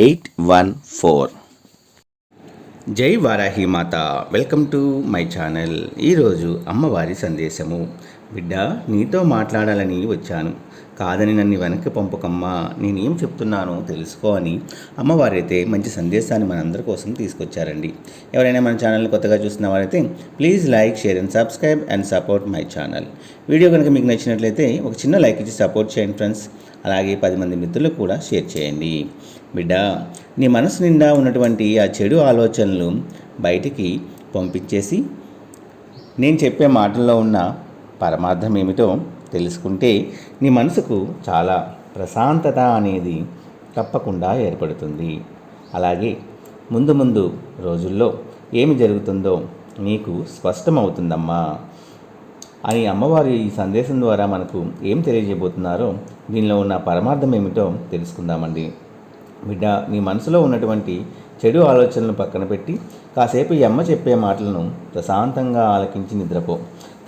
eight one four. జై Varahi Mata. Welcome to my channel. ఈరోజు అమ్మవారి సందేశము. బిడ్డ నీతో మాట్లాడాలని వచ్చాను. కాదని నన్ను వెనక్కి పంపకమ్మా నేనేం చెప్తున్నానో తెలుసుకో అని అమ్మవారైతే మంచి సందేశాన్ని మనందరి కోసం తీసుకొచ్చారండి. ఎవరైనా మన ఛానల్ని కొత్తగా చూసిన వారైతే please like share and subscribe and support my channel. Video కనుక మీకు నచ్చినట్లయితే ఒక చిన్న లైక్ ఇచ్చి సపోర్ట్ చేయండి ఫ్రెండ్స్. అలాగే పది మంది మిత్రులకు కూడా షేర్ చేయండి. బిడ్డ నీ మనసు నిండా ఉన్నటువంటి ఆ చెడు ఆలోచనలు బయటికి పంపించేసి నేను చెప్పే మాటల్లో ఉన్న పరమార్థం ఏమిటో తెలుసుకుంటే నీ మనసుకు చాలా ప్రశాంతత అనేది తప్పకుండా ఏర్పడుతుంది. అలాగే ముందు ముందు రోజుల్లో ఏమి జరుగుతుందో నీకు స్పష్టమవుతుందమ్మా. అని అమ్మవారి ఈ సందేశం ద్వారా మనకు ఏం తెలియజేయబోతున్నారో దీనిలో ఉన్న పరమార్థం ఏమిటో తెలుసుకుందామండి. బిడ్డ నీ మనసులో ఉన్నటువంటి చెడు ఆలోచనలను పక్కన పెట్టి కాసేపు ఈ అమ్మ చెప్పే మాటలను ప్రశాంతంగా ఆలకించి నిద్రపో.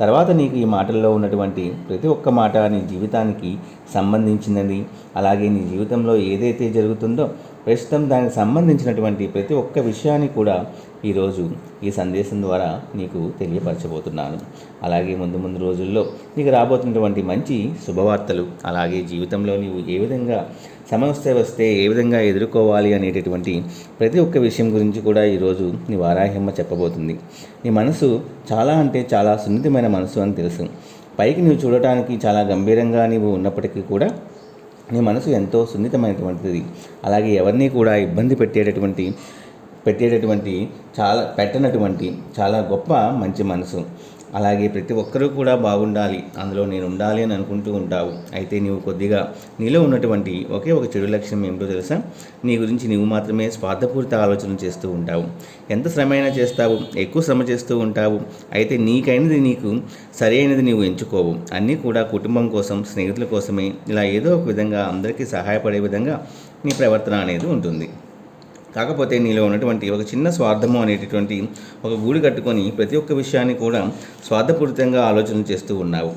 తర్వాత నీకు ఈ మాటల్లో ఉన్నటువంటి ప్రతి ఒక్క మాట నీ జీవితానికి సంబంధించినది. అలాగే నీ జీవితంలో ఏదైతే జరుగుతుందో ప్రస్తుతం దానికి సంబంధించినటువంటి ప్రతి ఒక్క విషయాన్ని కూడా ఈరోజు ఈ సందేశం ద్వారా నీకు తెలియపరచబోతున్నాను. అలాగే ముందు ముందు రోజుల్లో నీకు రాబోతున్నటువంటి మంచి శుభవార్తలు అలాగే జీవితంలో నీవు ఏ విధంగా సమస్య వస్తే ఏ విధంగా ఎదుర్కోవాలి అనేటటువంటి ప్రతి ఒక్క విషయం గురించి కూడా ఈరోజు నీ వారాహ్యమ్మ చెప్పబోతుంది. నీ మనసు చాలా అంటే చాలా సున్నితమైన మనసు అని తెలుసు. పైకి నువ్వు చూడటానికి చాలా గంభీరంగా నీవు ఉన్నప్పటికీ కూడా నీ మనసు ఎంతో సున్నితమైనటువంటిది. అలాగే ఎవరిని కూడా ఇబ్బంది పెట్టేటటువంటి పెట్టేటటువంటి చాలా పెట్టనటువంటి చాలా గొప్ప మంచి మనసు. అలాగే ప్రతి ఒక్కరూ కూడా బాగుండాలి అందులో నేను ఉండాలి అని అనుకుంటూ ఉంటావు. అయితే నీవు కొద్దిగా నీలో ఉన్నటువంటి ఒకే ఒక చెడు లక్ష్యం ఏమిటో తెలుసా? నీ గురించి నీవు మాత్రమే స్వార్థపూరిత ఆలోచన చేస్తూ ఉంటావు. ఎంత శ్రమైనా చేస్తావు ఎక్కువ శ్రమ చేస్తూ ఉంటావు. అయితే నీకైనది నీకు సరైనది నీవు ఎంచుకోవు. అన్నీ కూడా కుటుంబం కోసం స్నేహితుల కోసమే. ఇలా ఏదో ఒక విధంగా అందరికీ సహాయపడే విధంగా నీ ప్రవర్తన అనేది ఉంటుంది. కాకపోతే నీలో ఉన్నటువంటి ఒక చిన్న స్వార్థము అనేటటువంటి ఒక గూడు కట్టుకొని ప్రతి ఒక్క విషయాన్ని కూడా స్వార్థపూరితంగా ఆలోచన చేస్తూ ఉన్నావు.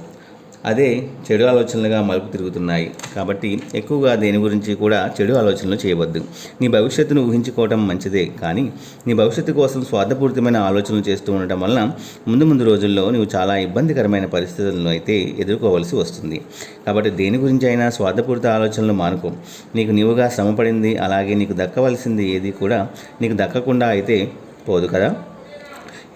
అదే చెడు ఆలోచనలుగా మలుపు తిరుగుతున్నాయి. కాబట్టి ఎక్కువగా దేని గురించి కూడా చెడు ఆలోచనలు చేయవద్దు. నీ భవిష్యత్తును ఊహించుకోవటం మంచిదే. కానీ నీ భవిష్యత్తు కోసం స్వార్థపూరితమైన ఆలోచనలు చేస్తూ ఉండటం వలన ముందు ముందు రోజుల్లో నువ్వు చాలా ఇబ్బందికరమైన పరిస్థితులను అయితే ఎదుర్కోవలసి వస్తుంది. కాబట్టి దేని గురించి అయినా స్వార్థపూరిత ఆలోచనలు మానుకో. నీకు నీవుగా శ్రమపడింది అలాగే నీకు దక్కవలసింది ఏది కూడా నీకు దక్కకుండా అయితే పోదు కదా?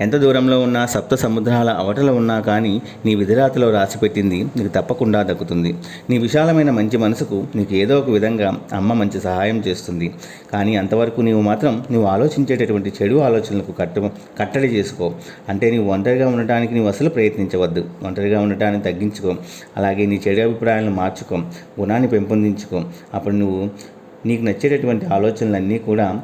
ఎంత దూరంలో ఉన్నా సప్త సముద్రాల అవటల ఉన్నా కానీ నీ విధిరాతలో రాసిపెట్టింది నీకు తప్పకుండా దక్కుతుంది. నీ విశాలమైన మంచి మనసుకు నీకు ఏదో ఒక విధంగా అమ్మ మంచి సహాయం చేస్తుంది. కానీ అంతవరకు నీవు మాత్రం నువ్వు ఆలోచించేటటువంటి చెడు ఆలోచనలకు కట్టు కట్టడి చేసుకో. అంటే నీవు ఒంటరిగా ఉండటానికి నీవు అసలు ప్రయత్నించవద్దు. ఒంటరిగా ఉండటాన్ని తగ్గించుకో. అలాగే నీ చెడు అభిప్రాయాలను మార్చుకో. గుణాన్ని పెంపొందించుకో. అప్పుడు నువ్వు నీకు నచ్చేటటువంటి ఆలోచనలన్నీ కూడా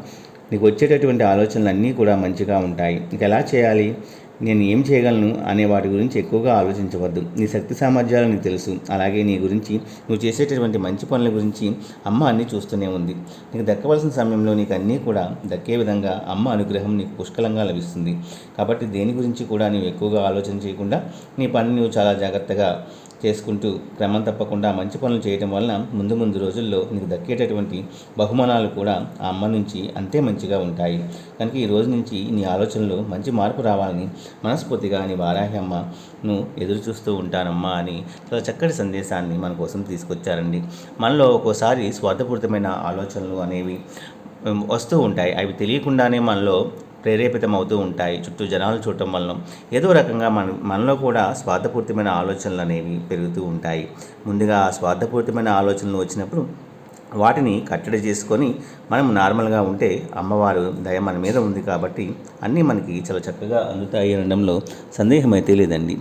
నీకు వచ్చేటటువంటి ఆలోచనలు అన్నీ కూడా మంచిగా ఉంటాయి. నీకు ఎలా చేయాలి? నేను ఏం చేయగలను? అనే వాటి గురించి ఎక్కువగా ఆలోచించవద్దు. నీ శక్తి సామర్థ్యాలు నీకు తెలుసు. అలాగే నీ గురించి నువ్వు చేసేటటువంటి మంచి పనుల గురించి అమ్మ అన్నీ చూస్తూనే ఉంది. నీకు దక్కవలసిన సమయంలో నీకు అన్నీ కూడా దక్కే విధంగా అమ్మ అనుగ్రహం నీకు పుష్కలంగా లభిస్తుంది. కాబట్టి దేని గురించి కూడా నీవు ఎక్కువగా ఆలోచన చేయకుండా నీ పని నువ్వు చాలా జాగ్రత్తగా చేసుకుంటూ క్రమం తప్పకుండా మంచి పనులు చేయడం వలన ముందు ముందు రోజుల్లో నీకు దక్కేటటువంటి బహుమానాలు కూడా ఆ అమ్మ నుంచి అంతే మంచిగా ఉంటాయి. కనుక ఈ రోజు నుంచి నీ ఆలోచనలో మంచి మార్పు రావాలని మనస్ఫూర్తిగా నీ వారాహి అమ్మను ఎదురు చూస్తూ ఉంటానమ్మా అని చాలా చక్కటి సందేశాన్ని మన కోసం తీసుకొచ్చారండి. మనలో ఒక్కోసారి స్వార్థపూరితమైన ఆలోచనలు అనేవి వస్తూ ఉంటాయి. అవి తెలియకుండానే మనలో ప్రేరేపితమవుతూ ఉంటాయి. చుట్టూ జనాలు చూడటం వలన ఏదో రకంగా మన మనలో కూడా స్వార్థపూరితమైన ఆలోచనలు అనేవి పెరుగుతూ ఉంటాయి. ముందుగా ఆ స్వార్థపూరితమైన ఆలోచనలు వచ్చినప్పుడు వాటిని కట్టడి చేసుకొని మనం నార్మల్గా ఉంటే అమ్మవారు దయ మన మీద ఉంది కాబట్టి అన్నీ మనకి చాలా చక్కగా అందుతాయి అనడంలో సందేహం అయితే లేదండి.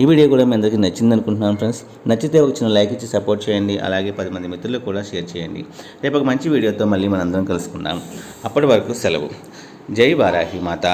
ఈ వీడియో కూడా మీ అందరికీ నచ్చింది అనుకుంటున్నాను ఫ్రెండ్స్. నచ్చితే ఒక చిన్న లైక్ ఇచ్చి సపోర్ట్ చేయండి. అలాగే పది మంది మిత్రులకు కూడా షేర్ చేయండి. రేపు ఒక మంచి వీడియోతో మళ్ళీ మనందరం కలుసుకుందాం. అప్పటి వరకు సెలవు. జై వారాహి మాత